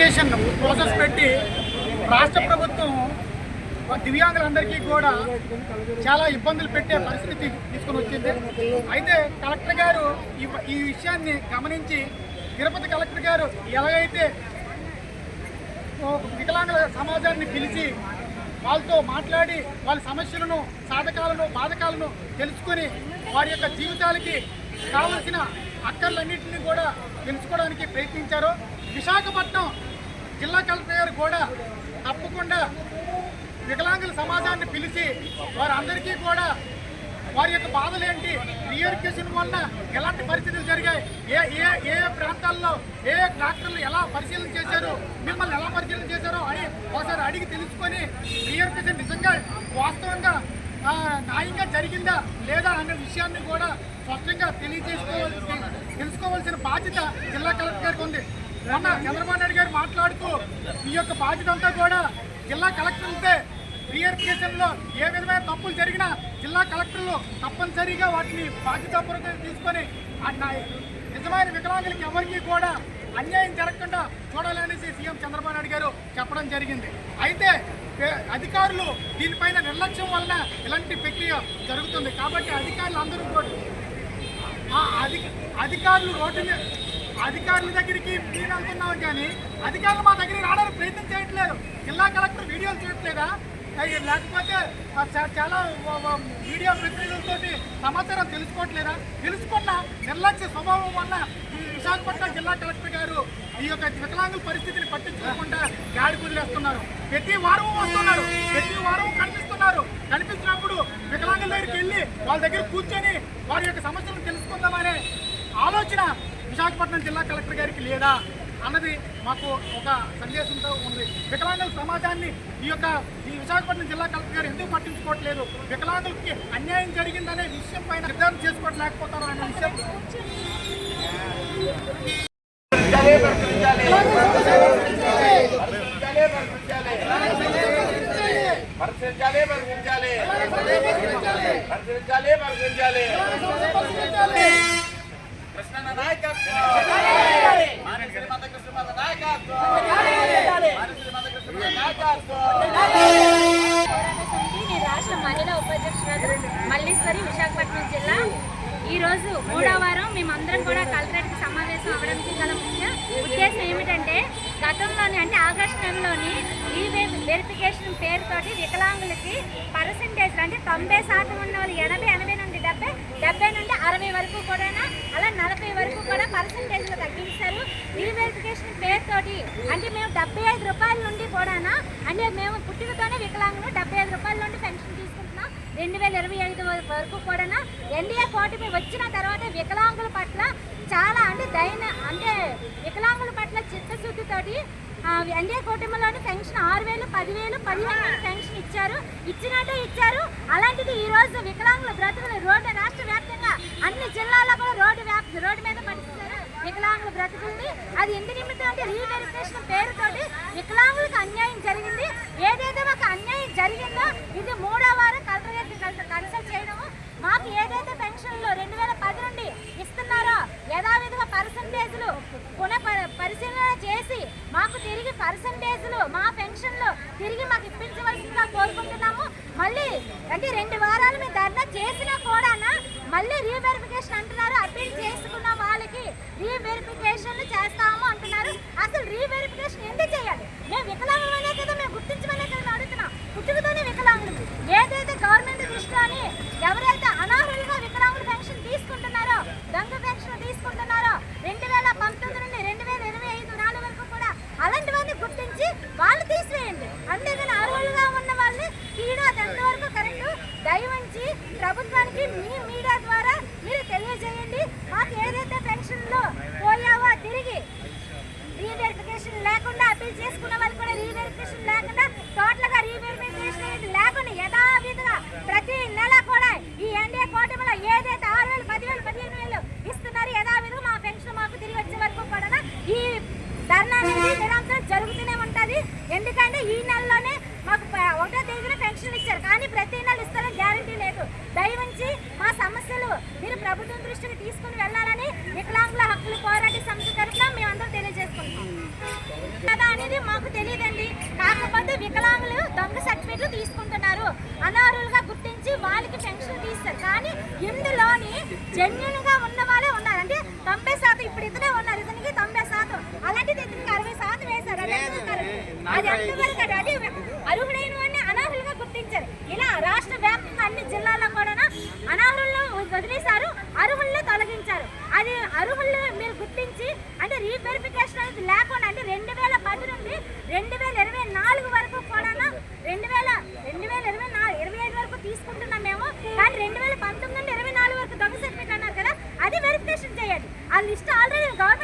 Application process పెట్టి రాష్ట్ర ప్రభుత్వం దివ్యాంగులందరికీ కూడా చాలా ఇబ్బందులు పెట్టే పరిస్థితి తీసుకుని వచ్చింది. అయితే కలెక్టర్ గారు ఈ ఈ విషయాన్ని గమనించి తిరుపతి కలెక్టర్ గారు ఎలాగైతే వికలాంగుల సమాజాన్ని పిలిచి వాళ్ళతో మాట్లాడి వాళ్ళ సమస్యలను సాధకాలను బాధకాలను తెలుసుకొని వారి యొక్క జీవితాలకి కావలసిన అక్కర్లన్నింటినీ కూడా తెలుసుకోవడానికి ప్రయత్నించారు. విశాఖపట్నం జిల్లా కలెక్టర్ గారు కూడా తప్పకుండా వికలాంగుల సమాజాన్ని పిలిచి వారందరికీ కూడా వారి యొక్క బాధలు ఏంటి? రీఎడ్యుకేషన్ వల్ల ఎలాంటి పరిస్థితులు జరిగాయి? ఏ ఏ ఏ ప్రాంతాల్లో ఏ ఏ డాక్టర్లు ఎలా పరిశీలన చేశారు? మిమ్మల్ని ఎలా పరిశీలన చేశారో అని ఒకసారి అడిగి తెలుసుకొని రీఎడ్యుకేషన్ నిజంగా వాస్తవంగా న్యాయంగా జరిగిందా లేదా అనే విషయాన్ని కూడా స్పష్టంగా తెలియజేసుకోవాల్సి తెలుసుకోవాల్సిన బాధ్యత జిల్లా కలెక్టర్ గారికి ఉంది. మొన్న చంద్రబాబు నాయుడు గారు మాట్లాడుతూ ఈ యొక్క బాధ్యత అంతా కూడా జిల్లా కలెక్టర్లతో రీఎడ్యుకేషన్లో ఏ విధమైన తప్పులు జరిగినా జిల్లా కలెక్టర్లు తప్పనిసరిగా వాటిని బాధ్యతాపూర్వకంగా తీసుకొని నిజమైన వికలాంగులకి ఎవరికీ కూడా అన్యాయం జరగకుండా చూడాలనేసి సీఎం చంద్రబాబు నాయుడు గారు చెప్పడం జరిగింది. అయితే అధికారులు దీనిపైన నిర్లక్ష్యం వలన ఇలాంటి ప్రక్రియ జరుగుతుంది. కాబట్టి అధికారులు అందరూ కూడా ఆ అధిక అధికారులు రోడ్డు మీద అధికారుల దగ్గరికి నేను వెళ్తున్నాం కానీ అధికారులు మా దగ్గరికి రావడానికి ప్రయత్నం చేయట్లేదు. జిల్లా కలెక్టర్ వీడియోలు చేయట్లేదా లేకపోతే చాలా మీడియా ప్రతినిధులతో సమాచారం తెలుసుకోవట్లేదా? తెలుసుకున్న నిర్లక్ష్య స్వభావం వల్ల ఈ విశాఖపట్నం జిల్లా కలెక్టర్ గారు ఈ యొక్క వికలాంగుల పరిస్థితిని పట్టించుకోకుండా గాడి కుదిలేస్తున్నారు ప్రతి వారము వస్తున్నారు ప్రతి వారం కనిపిస్తున్నారు కనిపించినప్పుడు వికలాంగుల దగ్గరికి వెళ్ళి వాళ్ళ దగ్గర కూర్చొని వారి యొక్క సమస్యలను తెలుసుకుందామనే ఆలోచన విశాఖపట్నం జిల్లా కలెక్టర్ గారికి లేదా అన్నది మాకు ఒక సందేశంతో ఉంది. వికలాంగుల సమాజాన్ని ఈ యొక్క ఈ విశాఖపట్నం జిల్లా కలెక్టర్ గారు ఎందుకు పట్టించుకోవట్లేదు? వికలాంగులకి అన్యాయం జరిగిందనే విషయం పైన నిర్ధారణ చేసుకోవట్లేకపోతారు అనే విషయం? పరిశీలించాలి పరిశీలించాలి. పరిశీలించాలి పరిశీలించాలి. కృష్ణ నాయకత్వం మానవ శ్రీమంత నాయకత్వం నాయకత్వం రాష్ట్ర మహిళా ఉపాధ్యక్షురాలు మల్లీశ్వరి విశాఖపట్నం జిల్లా ఈరోజు మూడో వారం మేమందరం కూడా కలెక్టరేట్కి సమావేశం అవ్వడానికి గల ముఖ్య ఉద్దేశం ఏమిటంటే గతంలోని అంటే ఆగస్టు నెలలోని ఈ వెరిఫికేషన్ పేరుతోటి వికలాంగులకి పర్సంటేజ్ అంటే తొంభై శాతం ఉన్న వాళ్ళు ఎనభై ఎనభై నుండి డెబ్బై డెబ్బై అరవై వరకు కూడా అలా నలభై వరకు కూడా పర్సంటేజ్లు తగ్గించారు. ఈ వెరిఫికేషన్ పేరుతోటి. అంటే మేము డెబ్బై ఐదు రూపాయల నుండి కూడా అంటే మేము పుట్టినతోనే వికలాంగులు డెబ్బై ఐదు రూపాయల నుండి పెన్షన్ తీసుకుంటున్నాం. రెండు వేల ఇరవై ఐదు వరకు కూడా ఎన్డీఏ కూటమి వచ్చిన తర్వాత వికలాంగుల పట్ల చాలా అంటే దైన అంటే వికలాంగుల పట్ల చిత్తశుద్ధితోటి ఎన్డీఏ కూటమిలోని పెన్షన్ ఆరు వేలు పదివేలు పదిహేను వేలు పెన్షన్ ఇచ్చారు. ఇచ్చినట్టే ఇచ్చారు. అలాంటిది ఈరోజు వికలాంగుల బ్రతుకులు రోడ్డు రాష్ట్ర వ్యాప్తంగా అన్ని జిల్లాల్లో కూడా రోడ్డు వ్యాప్ రోడ్డు మీద పడుతున్నారు వికలాంగులు బ్రతుకుంది. అది ఎందు నిమిత్తం అంటే రీవెరిఫికేషన్ పేరుతోటి వికలాంగులకు అన్యాయం జరిగింది. ఏదైతే ఒక అన్యాయం జరిగిందో ఇది మూడో వారం కలెక్టర్ గారికి కన్సల్ట్ చేయడము మాకు ఏదైతే పెన్షన్లు రెండు వేల పది నుండి ఇస్తున్నారో యథావిధిగా పర్సంటేజ్లు పునః ప- పరిశీలన చేసి మాకు తిరిగి పర్సంటేజ్లు మా పెన్షన్లు తిరిగి కోరుకుంటున్నాము. మళ్ళీ అంటే రెండు వారాలు మేము ధర్నా చేసినా కూడా మళ్ళీ రీవెరిఫికేషన్ అంటున్నారు. అప్పీల్ చేసుకున్న వాళ్ళకి రీవెరిఫికేషన్ చేస్తాము అంటున్నారు. ఆ meet him. మీరు ప్రభుత్వం దృష్టికి తీసుకుని వెళ్ళాలని వికలాంగుల హక్కుల పోరాట సమితి తరఫున మేమందరం తెలియజేసుకుంటున్నాం. కదా అనేది మాకు తెలియదండి. కాకపోతే వికలాంగులు దొంగ సర్టిఫికెట్లు తీసుకుంటున్నారు. అనారులుగా గుర్తించి వాళ్ళకి పెన్షన్ తీస్తారు. కానీ ఇందులోని జెన్యున్గా ఉన్న వాళ్ళే ఉన్నారు. అంటే తొంభై శాతం ఇప్పుడు ఇతనే ఉన్నారు. ఇతనికి తొంభై శాతం. అలాంటిది ఇతనికి అరవై శాతం వేశారు. అది ఎంతవరకు? అది అర్హులైన వాడిని అనర్హులుగా గుర్తించారు. ఇలా రాష్ట్ర వ్యాప్తంగా అన్ని జిల్లాల్లో కూడా అనర్హులను వదిలేశారు అర్హులను తొలగించారు. అది అర్హులను మీరు గుర్తించి అంటే రీవెరిఫికేషన్ అనేది లేకుండా అంటే రెండు వేల పది నుండి రెండు వేల ఇరవై నాలుగు వరకు కూడా రెండు వేల రెండు వేల ఇరవై నాలుగు ఇరవై ఐదు వరకు తీసుకుంటున్నాం మేము. కానీ రెండు వేల పంతొమ్మిది నుండి ఇరవై నాలుగు వరకు దొంగ సర్టిఫికేట్ అన్నారు కదా అది వెరిఫికేషన్ చేయండి. ఆ లిస్ట్ ఆల్రెడీ గవర్నమెంట్